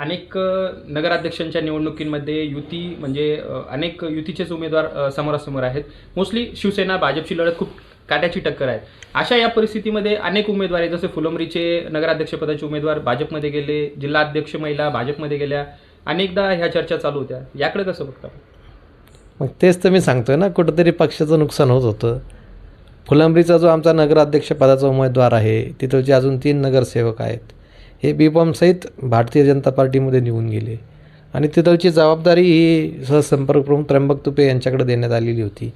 अनेक नगराध्यक्षांच्या निवडणुकींमध्ये युती म्हणजे अनेक युतीचेच उमेदवार समोरासमोर आहेत. मोस्टली शिवसेना भाजपची लढत खूप काट्याची टक्कर आहे. अशा या परिस्थितीमध्ये अनेक उमेदवार आहेत. जसे फुलंबरीचे नगराध्यक्षपदाचे उमेदवार भाजपमध्ये गेले जिल्हाध्यक्ष महिला भाजपमध्ये गेल्या. अनेकदा ह्या चर्चा चालू होत्या. याकडे कसं बघता मग तेच तर मी सांगतोय ना कुठंतरी पक्षाचं नुकसान होत होतं. फुलंबरीचा जो आमचा नगराध्यक्षपदाचा उमेदवार आहे तिथलचे अजून तीन नगरसेवक आहेत हे बीपॉमसहित भारतीय जनता पार्टीमध्ये निघून गेले. आणि तिथलची जबाबदारी ही सहसंपर्क प्रमुख त्र्यंबक तुपे यांच्याकडे देण्यात आलेली होती.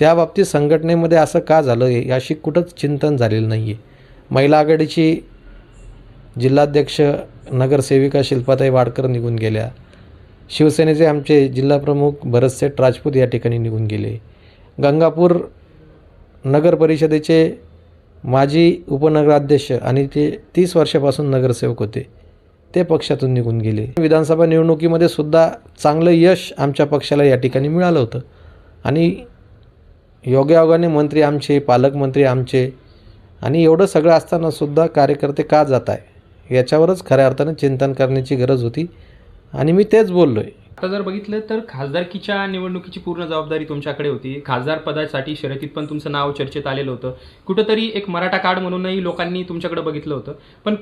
त्या बाबतीत संघटनेमध्ये असं का झालं आहे याशी कुठंच चिंतन झालेलं नाही आहे महिला आघाडीची जिल्हाध्यक्ष नगरसेविका शिल्पाताई वाडकर निघून गेल्या. शिवसेनेचे आमचे जिल्हाप्रमुख भरतसेठ राजपूत या ठिकाणी निघून गेले. गंगापूर नगर परिषदेचे माजी उपनगराध्यक्ष आणि ते तीस वर्षापासून नगरसेवक होते. ते पक्षातून निघून गेले. विधानसभा निवडणुकीमध्ये सुद्धा चांगलं यश आमच्या पक्षाला या ठिकाणी मिळालं होतं. आणि योगायोगाने मंत्री आमचे पालकमंत्री आमचे आणि एवढं सगळं असतानासुद्धा कार्यकर्ते का जात आहे याच्यावरच खऱ्या अर्थानं चिंतन करण्याची गरज होती. आणि मी तेच बोललो आहे आता जर बघितलं तर खासदारकीच्या निवडणुकीची पूर्ण जबाबदारी तुमच्याकडे होती. खासदार पदासाठी शर्यतीत पण तुमचं नाव चर्चेत आलेलं होतं. कुठंतरी एक मराठा कार्ड म्हणूनही लोकांनी तुमच्याकडे बघितलं होतं. पण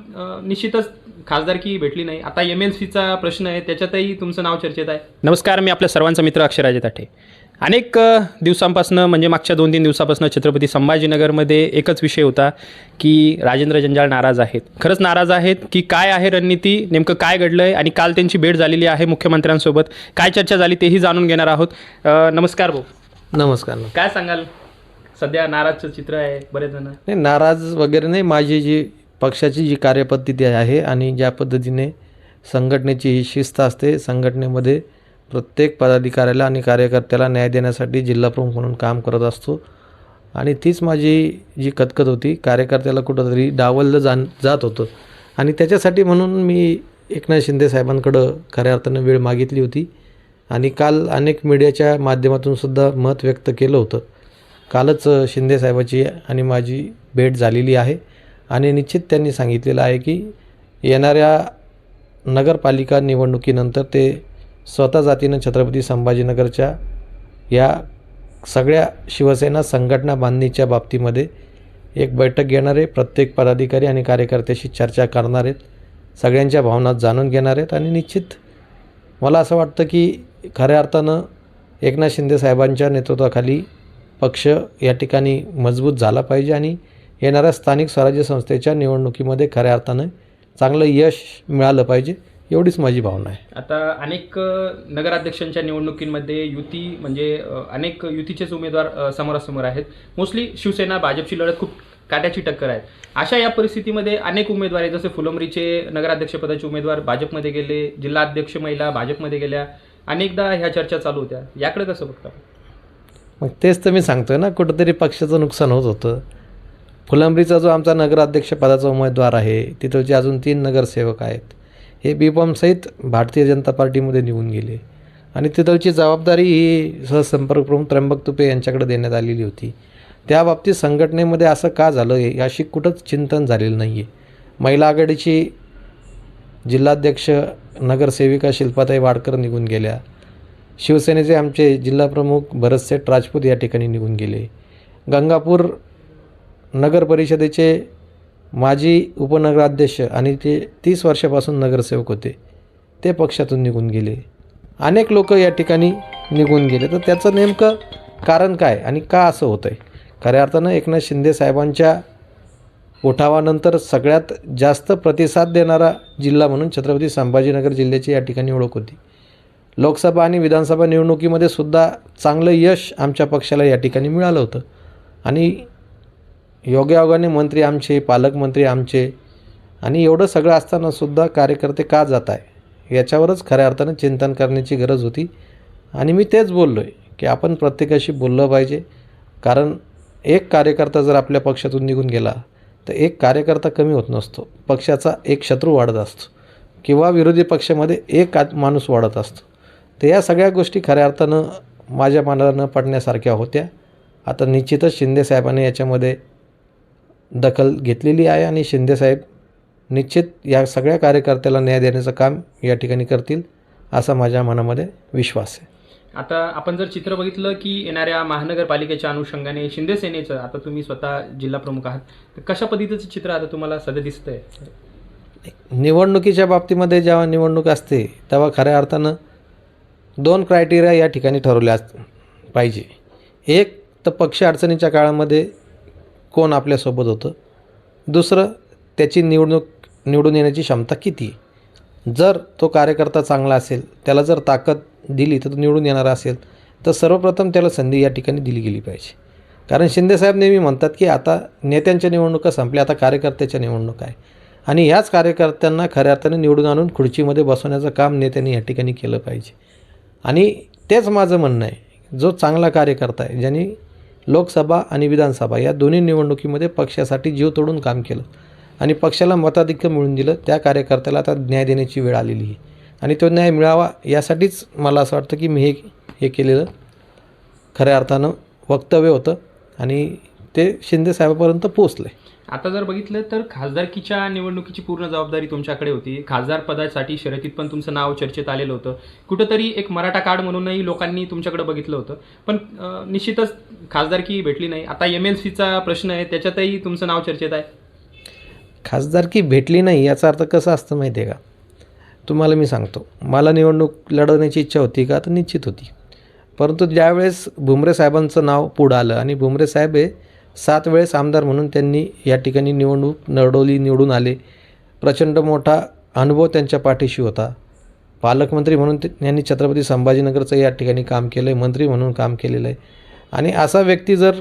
निश्चितच खासदारकी भेटली नाही. आता एम एल सीचा प्रश्न आहे. त्याच्यातही तुमचं नाव चर्चेत आहे. नमस्कार मी आपल्या सर्वांचा मित्र अक्षराजे ताठे. अनेक दिवसांपासनं म्हणजे मागच्या दोन तीन दिवसापासून छत्रपती संभाजीनगरमध्ये एकच विषय होता की राजेंद्र जंजाळ नाराज आहेत. खरंच नाराज आहेत की काय आहे रणनीती नेमकं काय घडलं आहे आणि काल त्यांची भेट झालेली आहे मुख्यमंत्र्यांसोबत. काय चर्चा झाली तेही जाणून घेणार आहोत. नमस्कार भाऊ. नमस्कार काय सांगाल? सध्या नाराजचं चित्र आहे बरेच जण. नाही नाराज वगैरे नाही. माझी जी पक्षाची जी कार्यपद्धती आहे आणि ज्या पद्धतीने संघटनेची ही शिस्त असते संघटनेमध्ये प्रत्येक पदाधिकाऱ्याला आणि कार्यकर्त्याला न्याय देण्यासाठी जिल्हाप्रमुख म्हणून काम करत असतो. आणि तीच माझी जी कतकत होती कार्यकर्त्याला कुठंतरी डावललं जाण जात होतं. आणि त्याच्यासाठी म्हणून मी एकनाथ शिंदे साहेबांकडं खऱ्या अर्थानं वेळ मागितली होती. आणि काल अनेक मीडियाच्या माध्यमातून सुद्धा मत व्यक्त केलं होतं. कालच शिंदेसाहेबाची शिंदे साहेबाची आणि माझी भेट झालेली आहे. आणि निश्चित त्यांनी सांगितलेलं आहे की येणाऱ्या नगरपालिका निवडणुकीनंतर ते स्वतः जातीनं छत्रपती संभाजीनगरच्या या सगळ्या शिवसेना संघटना बांधणीच्या बाबतीमध्ये एक बैठक घेणार आहे. प्रत्येक पदाधिकारी आणि कार्यकर्त्याशी चर्चा करणार आहेत. सगळ्यांच्या भावना जाणून घेणार आहेत आणि निश्चित मला असं वाटतं की खऱ्या अर्थानं एकनाथ शिंदे साहेबांच्या नेतृत्वाखाली पक्ष या ठिकाणी मजबूत झाला पाहिजे आणि येणाऱ्या स्थानिक स्वराज्य संस्थेच्या निवडणुकीमध्ये खऱ्या अर्थानं चांगलं यश मिळालं पाहिजे. एवढीच माझी भावना आहे. आता अनेक नगराध्यक्षांच्या निवडणुकींमध्ये युती म्हणजे अनेक युतीचेच उमेदवार समोरासमोर आहेत. मोस्टली शिवसेना भाजपची लढत खूप काट्याची टक्कर आहे. अशा या परिस्थितीमध्ये अनेक उमेदवार आहेत. जसे फुलंब्रीचे नगराध्यक्षपदाचे उमेदवार भाजपमध्ये गेले जिल्हाध्यक्ष महिला भाजपमध्ये गेल्या. अनेकदा ह्या चर्चा चालू होत्या. याकडे कसं बघता? मग तेच तर मी सांगतोय ना कुठंतरी पक्षाचं नुकसान होत होतं. फुलंब्रीचा जो आमचा नगराध्यक्ष पदाचा उमेदवार आहे तिथलचे अजून तीन नगरसेवक आहेत हे बीपॉमसहित भारतीय जनता पार्टीमध्ये निघून गेले. आणि तिथलची जबाबदारी ही सहसंपर्क प्रमुख त्र्यंबक तुपे यांच्याकडे देण्यात आलेली होती. त्या बाबतीत संघटनेमध्ये असं का झालं हे याशी कुठंच चिंतन झालेलं नाही आहे महिला आघाडीची जिल्हाध्यक्ष नगरसेविका शिल्पाताई वाडकर निघून गेल्या. शिवसेनेचे आमचे जिल्हाप्रमुख भरतसेठ राजपूत या ठिकाणी निघून गेले. गंगापूर नगर परिषदेचे माजी उपनगराध्यक्ष आणि ते तीस वर्षापासून नगरसेवक होते. ते पक्षातून निघून गेले. अनेक लोक या ठिकाणी निघून गेले. तर त्याचं नेमकं कारण काय आणि का असं होतं आहे खऱ्या अर्थानं एकनाथ शिंदे साहेबांच्या उठावानंतर सगळ्यात जास्त प्रतिसाद देणारा जिल्हा म्हणून छत्रपती संभाजीनगर जिल्ह्याची या ठिकाणी ओळख होती. लोकसभा आणि विधानसभा निवडणुकीमध्ये सुद्धा चांगलं यश आमच्या पक्षाला या ठिकाणी मिळालं होतं. आणि योगायोगाने मंत्री आमचे पालकमंत्री आमचे आणि एवढं सगळं असतानासुद्धा कार्यकर्ते का जात आहे याच्यावरच खऱ्या अर्थानं चिंतन करण्याची गरज होती. आणि मी तेच बोललो आहे की आपण प्रत्येकाशी बोललं पाहिजे. कारण एक कार्यकर्ता जर आपल्या पक्षातून निघून गेला तर एक कार्यकर्ता कमी होत नसतो. पक्षाचा एक शत्रू वाढत असतो. किंवा विरोधी पक्षामध्ये एक माणूस वाढत असतो. तर या सगळ्या गोष्टी खऱ्या अर्थानं माझ्या मनाला न पडण्यासारख्या होत्या. आता निश्चितच शिंदे साहेबांनी याच्यामध्ये दखल घेतलेली आहे आणि शिंदेसाहेब निश्चित या सगळ्या कार्यकर्त्याला न्याय देण्याचं काम या ठिकाणी करतील असा माझ्या मनामध्ये विश्वास आहे. आता आपण जर चित्र बघितलं की येणाऱ्या महानगरपालिकेच्या अनुषंगाने शिंदे सेनेचं आता तुम्ही स्वतः जिल्हा प्रमुख आहात तर कशा पद्धतीचं चित्र आता तुम्हाला सध्या दिसतंय? निवडणुकीच्या बाबतीमध्ये जेव्हा निवडणूक असते तेव्हा खऱ्या अर्थानं दोन क्रायटेरिया या ठिकाणी ठरवले अस पाहिजे. एक तर पक्ष अडचणीच्या काळामध्ये कोण आपल्यासोबत होतं? दुसरं त्याची निवडणूक निवडून येण्याची क्षमता किती? जर तो कार्यकर्ता चांगला असेल त्याला जर ताकद दिली तर तो निवडून येणारा असेल तर सर्वप्रथम त्याला संधी या ठिकाणी दिली गेली पाहिजे. कारण शिंदेसाहेब नेहमी म्हणतात की आता नेत्यांच्या निवडणुका संपल्या आता कार्यकर्त्याच्या निवडणुका आहे. आणि ह्याच कार्यकर्त्यांना खऱ्या अर्थाने निवडून आणून खुर्चीमध्ये बसवण्याचं काम नेत्यांनी या ठिकाणी केलं पाहिजे. आणि तेच माझं म्हणणं आहे. जो चांगला कार्यकर्ता आहे ज्यांनी लोकसभा आणि विधानसभा या दोन्ही निवडणुकीमध्ये पक्षासाठी जीव तोडून काम केलं आणि पक्षाला मताधिक्य मिळून दिलं. त्या कार्यकर्त्याला आता न्याय देण्याची वेळ आलेली आहे. आणि तो न्याय मिळावा यासाठीच मला असं वाटतं की मी हे हे केलेलं खऱ्या अर्थानं वक्तव्य होतं आणि ते शिंदेसाहेबापर्यंत पोचलं आहे आता जर बघितलं तर खासदारकीच्या निवडणुकीची पूर्ण जबाबदारी तुमच्याकडे होती. खासदार पदासाठी शर्यतीत पण तुमचं नाव चर्चेत आलेलं होतं. कुठंतरी एक मराठा कार्ड म्हणूनही लोकांनी तुमच्याकडे बघितलं होतं. पण निश्चितच खासदारकी भेटली नाही. आता एम एल सीचा प्रश्न आहे त्याच्यातही तुमचं नाव चर्चेत आहे? खासदारकी भेटली नाही याचा अर्थ कसा असतं माहिती आहे का? तुम्हाला मी सांगतो. मला निवडणूक लढवण्याची इच्छा होती का? तर निश्चित होती. परंतु ज्यावेळेस भुमरे साहेबांचं नाव पुढं आलं आणि भुमरे साहेब हे सात वेळेस आमदार म्हणून त्यांनी या ठिकाणी निवडणूक नरडोली निवडून आले. प्रचंड मोठा अनुभव त्यांच्या पाठीशी होता. पालकमंत्री म्हणून ते यांनी छत्रपती संभाजीनगरचं या ठिकाणी काम केलं आहे मंत्री म्हणून काम केलेलं आहे. आणि असा व्यक्ती जर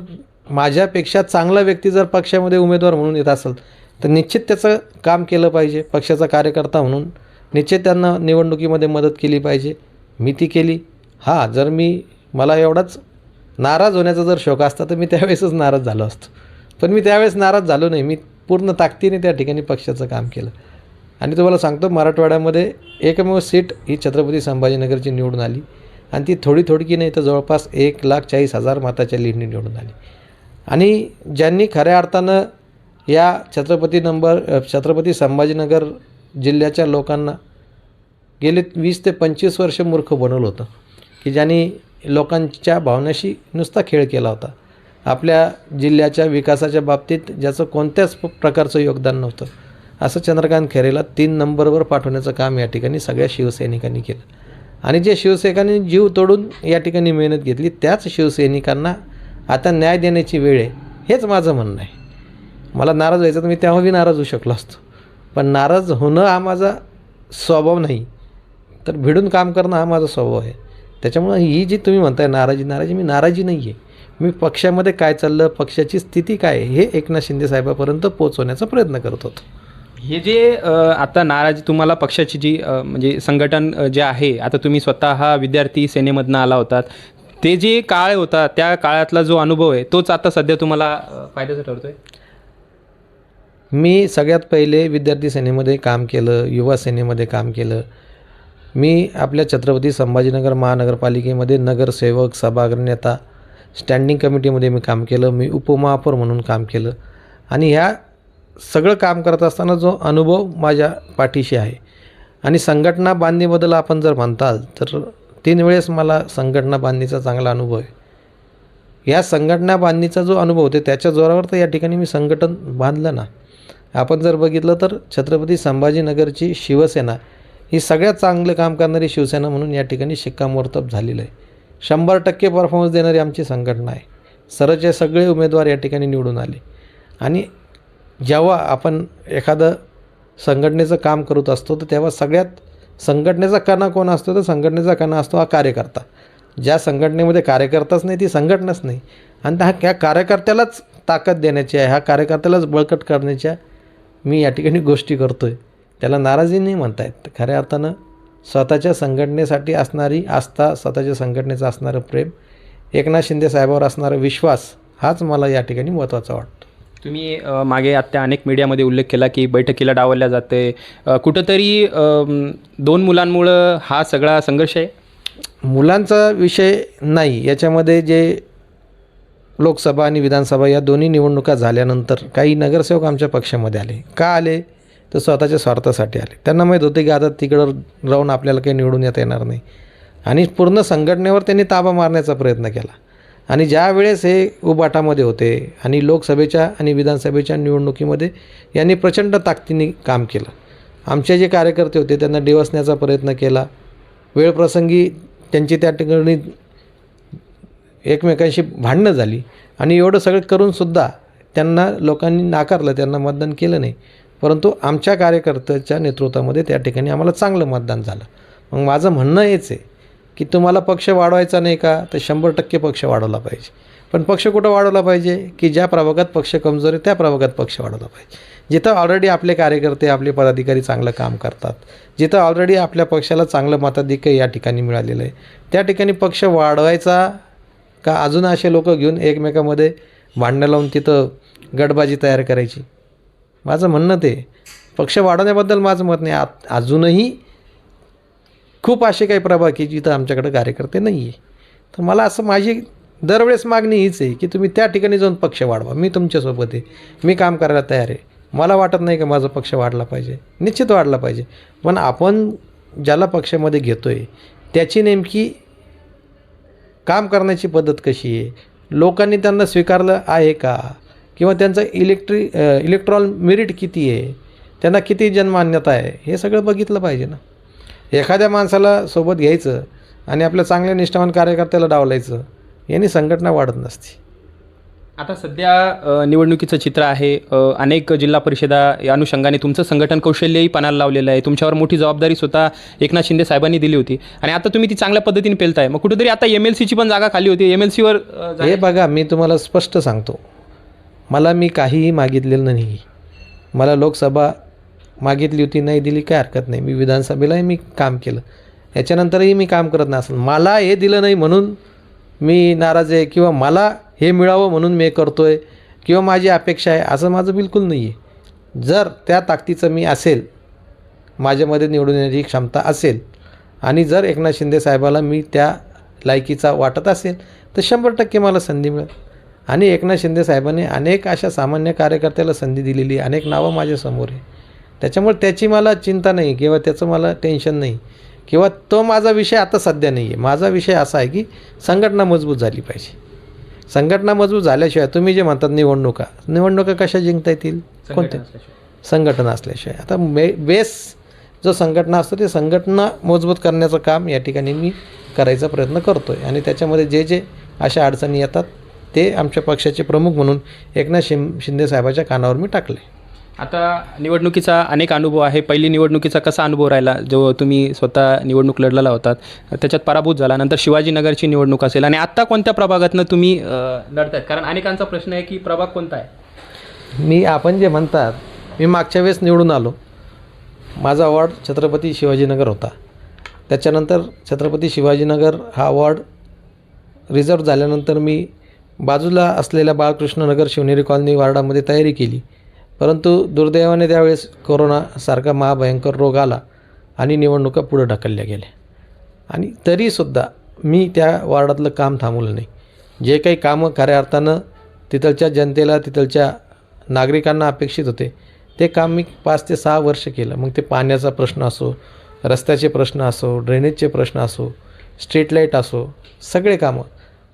माझ्यापेक्षा चांगला व्यक्ती जर पक्षामध्ये उमेदवार म्हणून येत असेल तर निश्चित त्याचं काम केलं पाहिजे पक्षाचा कार्यकर्ता म्हणून. निश्चित त्यांना निवडणुकीमध्ये मदत केली पाहिजे. मी ती केली. हां जर मी मला एवढाच नाराज होण्याचा जर शौक असता तर मी त्यावेळेसच नाराज झालो असतो. पण मी त्यावेळेस नाराज झालो नाही. मी पूर्ण ताकदीने त्या ठिकाणी पक्षाचं काम केलं. आणि तुम्हाला सांगतो मराठवाड्यामध्ये एकमेव सीट ही छत्रपती संभाजीनगरची निवडून आली. आणि ती थोडी थोडकी नाही तर जवळपास एक लाख चाळीस हजार मताच्या लीडनी निवडून आली. आणि ज्यांनी खऱ्या अर्थानं या छत्रपती नंबर छत्रपती संभाजीनगर जिल्ह्याच्या लोकांना गेले वीस ते पंचवीस वर्ष मूर्ख बनवलं होतं. की ज्यांनी लोकांच्या भावनाशी नुसता खेळ केला होता. आपल्या जिल्ह्याच्या विकासाच्या बाबतीत ज्याचं कोणत्याच प्रकारचं योगदान नव्हतं. असं चंद्रकांत खैरेला तीन नंबरवर पाठवण्याचं काम या ठिकाणी सगळ्या शिवसैनिकांनी केलं. आणि जे शिवसैनिकांनी जीव तोडून या ठिकाणी मेहनत घेतली त्याच शिवसैनिकांना आता न्याय देण्याची वेळ आहे हेच माझं म्हणणं आहे. मला नाराज व्हायचं तर मी तेव्हाही नाराज होऊ शकलो असतो. पण नाराज होणं हा माझा स्वभाव नाही. तर भिडून काम करणं हा माझा स्वभाव आहे. त्याच्यामुळं ही जी तुम्ही म्हणताय नाराजी नाराजी मी नाराजी नाही आहे मी पक्षामध्ये काय चाललं पक्षाची स्थिती काय आहे हे एकनाथ शिंदे साहेबापर्यंत पोहोचवण्याचा प्रयत्न करत होतो. हे जे आता नाराजी तुम्हाला पक्षाची जी म्हणजे संघटन जे आहे आता तुम्ही स्वतः हा विद्यार्थी सेनेमधनं आला होतात ते जे काळ होता त्या काळातला जो अनुभव आहे तोच आता सध्या तुम्हाला फायद्याचा ठरतोय? मी सगळ्यात पहिले विद्यार्थी सेनेमध्ये काम केलं युवा सेनेमध्ये काम केलं मी आपल्या छत्रपती संभाजीनगर महानगरपालिकेमध्ये नगरसेवक सभागृह नेता स्टँडिंग कमिटीमध्ये मी काम केलं मी उपमहापौर म्हणून काम केलं. आणि ह्या सगळं काम करत असताना जो अनुभव माझ्या पाठीशी आहे. आणि संघटना बांधणीबद्दल आपण जर म्हणताल तर तीन वेळेस मला संघटना बांधणीचा चांगला अनुभव आहे. या संघटना बांधणीचा जो अनुभव होते त्याच्या जोरावर तर या ठिकाणी मी संघटन बांधलं ना. आपण जर बघितलं तर छत्रपती संभाजीनगरची शिवसेना ही सगळ्यात चांगलं काम करणारी शिवसेना म्हणून या ठिकाणी शिक्कामोर्तब झालेलं आहे. शंभर टक्के परफॉर्मन्स देणारी आमची संघटना आहे. सरचे सगळे उमेदवार या ठिकाणी निवडून आले. आणि जेव्हा आपण एखादं संघटनेचं काम करत असतो तर तेव्हा सगळ्यात संघटनेचा कणा कोण असतो तर संघटनेचा कणा असतो हा कार्यकर्ता. ज्या संघटनेमध्ये कार्यकर्ताच नाही ती संघटनाच नाही. आणि त्या ह्या कार्यकर्त्यालाच ताकद देण्याची आहे ह्या कार्यकर्त्यालाच बळकट करण्याच्या मी या ठिकाणी गोष्टी करतो आहे त्याला नाराजी नाही म्हणता येत खऱ्या अर्थानं स्वतःच्या संघटनेसाठी असणारी आस्था स्वतःच्या संघटनेचं असणारं प्रेम एकनाथ शिंदे साहेबावर असणारा विश्वास हाच मला या ठिकाणी महत्त्वाचा वाटतो. तुम्ही मागे आता अनेक मीडियामध्ये उल्लेख केला की बैठकीला डावलल्या जाते. कुठंतरी दोन मुलांमुळं हा सगळा संघर्ष आहे? मुलांचा विषय नाही. याच्यामध्ये जे लोकसभा आणि विधानसभा या दोन्ही निवडणुका झाल्यानंतर काही नगरसेवक आमच्या पक्षामध्ये आले. का आले? तर स्वतःच्या स्वार्थासाठी आले. त्यांना माहीत होते की आता तिकडं राहून आपल्याला काही निवडून येता येणार नाही. आणि पूर्ण संघटनेवर त्यांनी ताबा मारण्याचा प्रयत्न केला. आणि ज्या वेळेस हे उबाटामध्ये होते आणि लोकसभेच्या आणि विधानसभेच्या निवडणुकीमध्ये यांनी प्रचंड ताकदीने काम केलं. आमचे जे कार्यकर्ते होते त्यांना डिवसण्याचा प्रयत्न केला. वेळप्रसंगी त्यांची त्या ठिकाणी एकमेकांशी भांडणं झाली. आणि एवढं सगळं करूनसुद्धा त्यांना लोकांनी नाकारलं त्यांना मतदान केलं नाही. परंतु आमच्या कार्यकर्त्याच्या नेतृत्वामध्ये त्या ठिकाणी आम्हाला चांगलं मतदान झालं. मग माझं म्हणणं हेच आहे की तुम्हाला पक्ष वाढवायचा नाही का तर शंभर टक्के पक्ष वाढवला पाहिजे. पण पक्ष कुठं वाढवला पाहिजे? की ज्या प्रभागात पक्ष कमजोर आहे त्या प्रभागात पक्ष वाढवला पाहिजे. जिथं ऑलरेडी आपले कार्यकर्ते आपले पदाधिकारी चांगलं काम करतात जिथं ऑलरेडी आपल्या पक्षाला चांगलं मताधिक्य या ठिकाणी मिळालेलं आहे त्या ठिकाणी पक्ष वाढवायचा का? अजून असे लोक घेऊन एकमेकामध्ये भांडणं लावून तिथं गडबाजी तयार करायची? माझं म्हणणं ते. पक्ष वाढवण्याबद्दल माझं मत नाही. आ अजूनही खूप असे काही प्रभाग की जिथं आमच्याकडे कार्यकर्ते नाही आहे तर मला असं माझी दरवेळेस मागणी हीच आहे की तुम्ही त्या ठिकाणी जाऊन पक्ष वाढवा. मी तुमच्यासोबत आहे. मी काम करायला तयार आहे. मला वाटत नाही का माझा पक्ष वाढला पाहिजे? निश्चित वाढला पाहिजे. पण आपण ज्याला पक्षामध्ये घेतो आहे त्याची नेमकी काम करण्याची पद्धत कशी आहे? लोकांनी त्यांना स्वीकारलं आहे का? किंवा त्यांचं इलेक्ट्रि इलेक्ट्रॉल मेरिट किती आहे त्यांना किती जनमान्यता आहे हे सगळं बघितलं पाहिजे ना. एखाद्या माणसाला सोबत घ्यायचं आणि आपल्या चांगल्या निष्ठावान कार्यकर्त्याला डावलायचं यांनी संघटना वाढत नसते. आता सध्या निवडणुकीचं चित्र आहे अनेक जिल्हा परिषदा या अनुषंगाने तुमचं संघटन कौशल्यही पणाला लावलेलं आहे. तुमच्यावर मोठी जबाबदारी स्वतः एकनाथ शिंदे साहेबांनी दिली होती. आणि आता तुम्ही ती चांगल्या पद्धतीने पेलताय. मग कुठेतरी आता एम एल सीची पण जागा खाली होती. एम एल सीवर हे बघा मी तुम्हाला स्पष्ट सांगतो. मला मी काहीही मागितलेलं नाही. मला लोकसभा मागितली होती नाही दिली काय हरकत नाही. मी विधानसभेलाही मी काम केलं. याच्यानंतरही मी काम करत नाही मला हे दिलं नाही म्हणून मी नाराज आहे किंवा मला हे मिळावं म्हणून मी करतो आहे किंवा माझी अपेक्षा आहे असं माझं बिलकुल नाही आहे जर त्या ताकदीचं मी असेल माझ्यामध्ये निवडून येण्याची क्षमता असेल आणि जर एकनाथ शिंदे साहेबाला मी त्या लायकीचा वाटत असेल तर शंभर टक्के मला संधी मिळेल. आणि एकनाथ शिंदे साहेबांनी अनेक अशा सामान्य कार्यकर्त्याला संधी दिलेली. अनेक नावं माझ्यासमोर आहे. त्याच्यामुळे त्याची मला चिंता नाही किंवा त्याचं मला टेन्शन नाही किंवा तो माझा विषय आता सध्या नाही आहे. माझा विषय असा आहे की संघटना मजबूत झाली पाहिजे. संघटना मजबूत झाल्याशिवाय तुम्ही जे म्हणतात निवडणुका निवडणुका कशा जिंकता येतील? कोणत्या? संघटना असल्याशिवाय. आता मे बेस जो संघटना असतो ते संघटना मजबूत करण्याचं काम या ठिकाणी मी करायचा प्रयत्न करतो आहे आणि त्याच्यामध्ये जे जे अशा अडचणी येतात ते आमच्या पक्षाचे प्रमुख म्हणून एकनाथ शिं शिंदे साहेबाच्या कानावर मी टाकले. आता निवडणुकीचा अनेक अनुभव आहे. पहिली निवडणुकीचा कसा अनुभव राहिला? जो तुम्ही स्वतः निवडणूक लढलेला होतात. त्याच्यात पराभूत झाला. नंतर शिवाजीनगरची निवडणूक असेल. आणि आत्ता कोणत्या प्रभागातनं तुम्ही अ, लढतायत? कारण अनेकांचा प्रश्न आहे की प्रभाग कोणता आहे? मी आपण जे म्हणतात मी मागच्या वेळेस निवडून आलो. माझा वॉर्ड छत्रपती शिवाजीनगर होता. त्याच्यानंतर छत्रपती शिवाजीनगर हा वॉर्ड रिझर्व झाल्यानंतर मी बाजूला असलेल्या बाळकृष्णनगर शिवनेरी कॉलनी वार्डामध्ये तयारी केली. परंतु दुर्दैवाने त्यावेळेस कोरोनासारखा महाभयंकर रोग आला आणि निवडणुका पुढं ढकलल्या गेल्या. आणि तरीसुद्धा मी त्या वार्डातलं काम थांबवलं नाही. जे काही कामं खऱ्या अर्थानं तिथलच्या जनतेला तिथलच्या नागरिकांना अपेक्षित होते ते काम मी पाच ते सहा वर्ष केलं. मग ते पाण्याचा प्रश्न असो रस्त्याचे प्रश्न असो ड्रेनेजचे प्रश्न असो स्ट्रीट लाइट असो सगळे कामं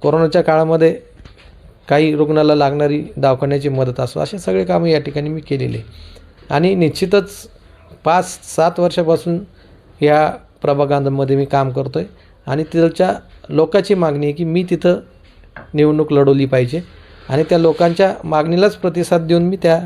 कोरोनाच्या काळामध्ये काही रुग्णाला लागणारी दवाखान्याची मदत असो असे सगळे कामं या ठिकाणी मी केलेले. आणि निश्चितच पाच सात वर्षापासून या प्रभागांमध्ये मी काम करतो आहे आणि तिथच्या लोकांची मागणी आहे की मी तिथं निवडणूक लढवली पाहिजे. आणि त्या लोकांच्या मागणीलाच प्रतिसाद देऊन मी त्या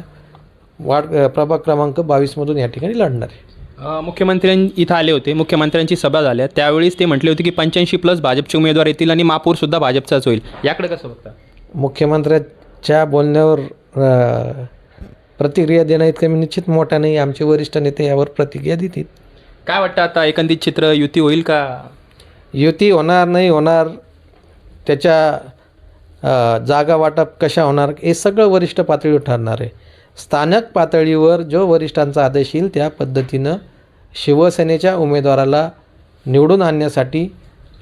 वार्ड प्रभाग क्रमांक बावीसमधून या ठिकाणी लढणार आहे. अ, मुख्यमंत्र्यां इथं आले होते. मुख्यमंत्र्यांची सभा झाल्या. त्यावेळीच ते म्हटले होते की पंच्याऐंशी प्लस भाजपचे उमेदवार येतील आणि महापौरसुद्धा भाजपचाच होईल. याकडे कसं बघता? मुख्यमंत्र्याच्या बोलण्यावर प्रतिक्रिया देणं इतकं मी निश्चित मोठा नाही आमचे वरिष्ठ नेते यावर प्रतिक्रिया देतील. काय वाटतं आता एकंदरीत चित्र युती होईल का? युती होणार नाही होणार त्याच्या जागा वाटप कशा होणार हे सगळं वरिष्ठ पातळीवर ठरणार आहे. स्थानिक पातळीवर जो वरिष्ठांचा आदेश येईल त्या पद्धतीनं शिवसेनेच्या उमेदवाराला निवडून आणण्यासाठी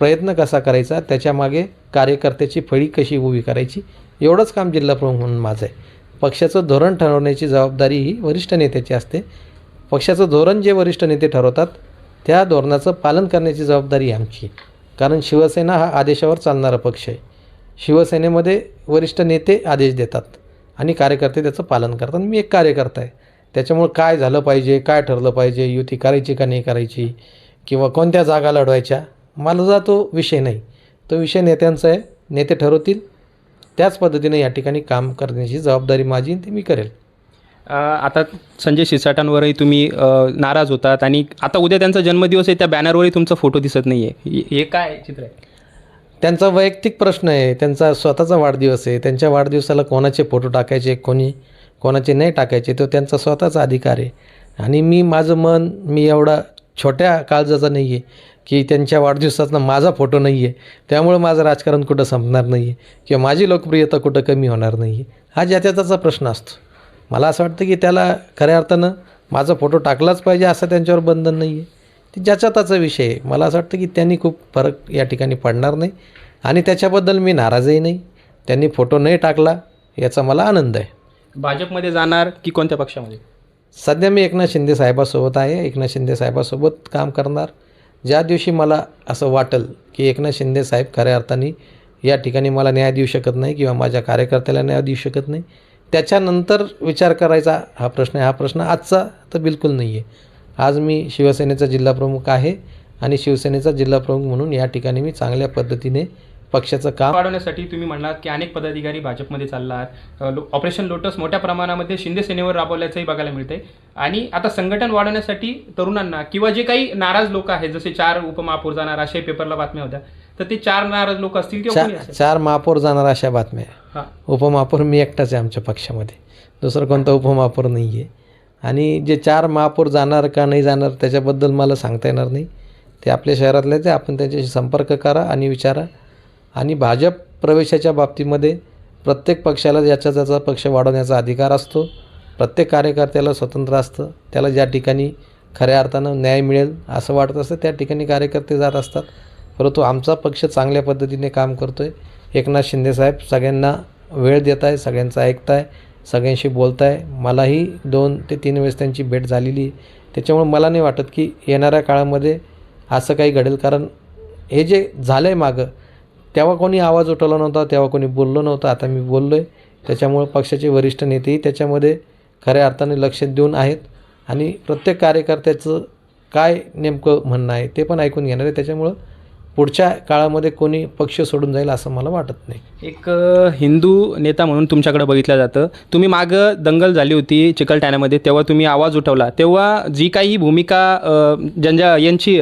प्रयत्न कसा करायचा त्याच्यामागे कार्यकर्त्याची फळी कशी उभी करायची एवढंच काम जिल्हाप्रमुख म्हणून माझं आहे. पक्षाचं धोरण ठरवण्याची जबाबदारी ही वरिष्ठ नेत्याची असते. पक्षाचं धोरण जे वरिष्ठ नेते ठरवतात त्या धोरणाचं पालन करण्याची जबाबदारी आमची कारण शिवसेना हा आदेशावर चालणारा पक्ष आहे. शिवसेनेमध्ये वरिष्ठ नेते आदेश देतात आणि कार्यकर्ते त्याचं पालन करतात. मी एक कार्यकर्ता आहे. त्याच्यामुळं काय झालं पाहिजे काय ठरलं पाहिजे युती करायची का नाही करायची किंवा कोणत्या जागा लढवायच्या मला जा तो विषय नाही. तो विषय नेत्यांचा आहे. नेते ठरवतील. त्याच पद्धतीने या ठिकाणी काम करण्याची जबाबदारी माझी ती मी करेल. आता संजय शिरसाटांवरही तुम्ही नाराज होतात आणि आता उद्या त्यांचा जन्मदिवस आहे त्या बॅनरवरही तुमचा फोटो दिसत नाही आहे हे काय चित्र आहे? त्यांचा वैयक्तिक प्रश्न आहे. त्यांचा स्वतःचा वाढदिवस आहे. त्यांच्या वाढदिवसाला कोणाचे फोटो टाकायचे कोणी कोणाचे नाही टाकायचे तो त्यांचा स्वतःचा अधिकार आहे. आणि मी माझं मन मी एवढा छोट्या काळजाचा नाही आहे की त्यांच्या वाढदिवसाचा माझा फोटो नाही आहे त्यामुळं माझं राजकारण कुठं संपणार नाही आहे किंवा माझी लोकप्रियता कुठं कमी होणार नाही आहे हा ज्याच्या त्याचा प्रश्न असतो. मला असं वाटतं की त्याला खऱ्या अर्थानं माझा फोटो टाकलाच पाहिजे असं त्यांच्यावर बंधन नाही आहे ते ज्याचा त्याचा विषय आहे. मला असं वाटतं की त्यांनी खूप फरक या ठिकाणी पडणार नाही आणि त्याच्याबद्दल मी नाराजही नाही. त्यांनी फोटो नाही टाकला याचा मला आनंद आहे. भाजपमध्ये जाणार की कोणत्या पक्षामध्ये? सध्या मी एकनाथ शिंदे साहेबासोबत आहे. एकनाथ शिंदे साहेबासोबत काम करणार. ज्या दिवशी मला असं वाटेल की एकनाथ शिंदे साहेब खऱ्या अर्थाने या ठिकाणी मला न्याय देऊ शकत नाही किंवा माझ्या कार्यकर्त्याला न्याय देऊ शकत नाही त्याच्यानंतर विचार करायचा हा प्रश्न आहे. हा प्रश्न आजचा तर बिलकुल नाही आहे आज मी शिवसेनेचा जिल्हाप्रमुख आहे आणि शिवसेनेचा जिल्हाप्रमुख म्हणून या ठिकाणी मी चांगल्या पद्धतीने पक्षाचं काम. वाढवण्यासाठी तुम्ही म्हणलात की अनेक पदाधिकारी भाजपमध्ये चाललात. अ, लो- ऑपरेशन लोटस मोठ्या प्रमाणामध्ये शिंदे सेनेवर राबवल्याचंही बघायला मिळतंय. आणि आता संघटन वाढवण्यासाठी तरुणांना किंवा जे काही नाराज लोक आहेत जसे चार उपमहापौर जाणार अशाही पेपरला बातम्या होत्या. तर ते चार नाराज लोक असतील किंवा चार महापौर जाणार अशा बातम्या. हां. उपमहापौर मी एकटाच आहे आमच्या पक्षामध्ये. दुसरं कोणता उपमहापौर नाही आहे आणि जे चार महापौर जाणार का नाही जाणार त्याच्याबद्दल मला सांगता येणार नाही. ते आपल्या शहरातले ते आपण त्यांच्याशी संपर्क करा आणि विचारा. आणि भाजप प्रवेशाच्या बाबतीमध्ये प्रत्येक पक्षाला ज्याचा त्याचा पक्ष वाढवण्याचा अधिकार असतो प्रत्येक कार्यकर्त्याला स्वतंत्र असतं त्याला ज्या ठिकाणी खऱ्या अर्थानं न्याय मिळेल असं वाटत असतं त्या ठिकाणी कार्यकर्ते जात असतात. परंतु आमचा पक्ष चांगल्या पद्धतीने काम करतो आहे एकनाथ शिंदेसाहेब सगळ्यांना वेळ देत आहे सगळ्यांचं ऐकताय सगळ्यांशी बोलत आहे मलाही दोन ते तीन वेळेस त्यांची भेट झालेली. आहे त्याच्यामुळे मला नाही वाटत की येणाऱ्या काळामध्ये असं काही घडेल. कारण हे जे झालं आहे मागं तेव्हा कोणी आवाज उठवला नव्हता तेव्हा कोणी बोललो नव्हतं आता मी बोललो आहे त्याच्यामुळं पक्षाचे वरिष्ठ नेतेही त्याच्यामध्ये खऱ्या अर्थाने लक्ष देऊन आहेत आणि प्रत्येक कार्यकर्त्याचं काय नेमकं म्हणणं आहे ते पण ऐकून घेणार आहे. त्याच्यामुळं पुढच्या काळामध्ये कोणी पक्ष सोडून जाईल असं मला वाटत नाही. एक हिंदू नेता म्हणून तुमच्याकडे बघितलं जातं. तुम्ही मागं दंगल झाली होती चिकलठाण्यामध्ये तेव्हा तुम्ही आवाज उठवला. तेव्हा जी काही भूमिका ज्यांच्या यांची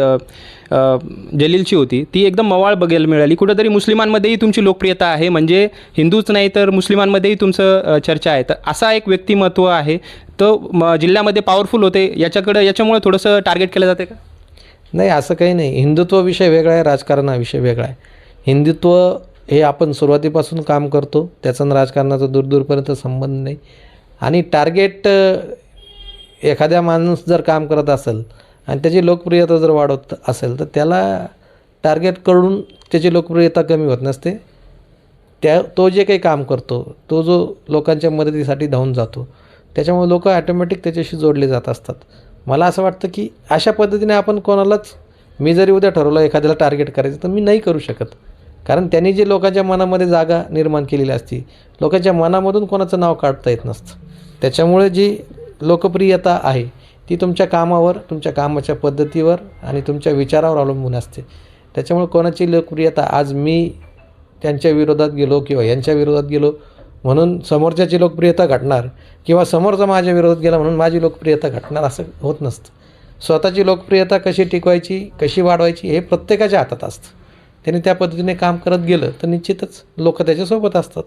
जलीलची होती. ती एकदम मवाळ बघायला मिळाली. कुठंतरी मुस्लिमांमध्येही तुमची लोकप्रियता आहे. म्हणजे हिंदूच नाही तर मुस्लिमांमध्येही तुमचं चर्चा आहे. तर असा एक व्यक्तिमत्व आहे. तो म, जिल्ह्यामध्ये पॉवरफुल होते. याच्याकडं याच्यामुळे थोडंसं टार्गेट केलं जाते का? नाही असं काही नाही. हिंदुत्व विषय वेगळा आहे राजकारणाविषय विषय वेगळा आहे. हिंदुत्व हे आपण सुरुवातीपासून काम करतो. त्याचा राजकारणाचा दूरदूरपर्यंत संबंध नाही. आणि टार्गेट एखाद्या माणूस जर काम करत असेल आणि त्याची लोकप्रियता जर वाढवत असेल तर त्याला टार्गेट करून त्याची लोकप्रियता कमी होत नसते. त्या तो जे काही काम करतो तो जो लोकांच्या मदतीसाठी धावून जातो त्याच्यामुळे लोक ॲटोमॅटिक त्याच्याशी जोडले जात असतात. मला असं वाटतं की अशा पद्धतीने आपण कोणालाच मी जरी उद्या ठरवलं एखाद्याला टार्गेट करायचं तर मी नाही करू शकत. कारण त्यांनी जे लोकांच्या मनामध्ये जागा निर्माण केलेली असती लोकांच्या मनामधून कोणाचं नाव काढता येत नसतं. त्याच्यामुळे जी लोकप्रियता आहे ती तुमच्या कामावर तुमच्या कामाच्या पद्धतीवर आणि तुमच्या विचारावर अवलंबून असते. त्याच्यामुळे कोणाची लोकप्रियता आज मी त्यांच्या विरोधात गेलो किंवा यांच्या विरोधात गेलो म्हणून समोरच्याची लोकप्रियता घटणार किंवा समोरचा माझ्या विरोधात गेला म्हणून माझी लोकप्रियता घटणार असं होत नसतं. स्वतःची लोकप्रियता कशी टिकवायची कशी वाढवायची हे प्रत्येकाच्या हातात असतं. त्याने त्या पद्धतीने काम करत गेलं तर निश्चितच लोक त्याच्यासोबत असतात.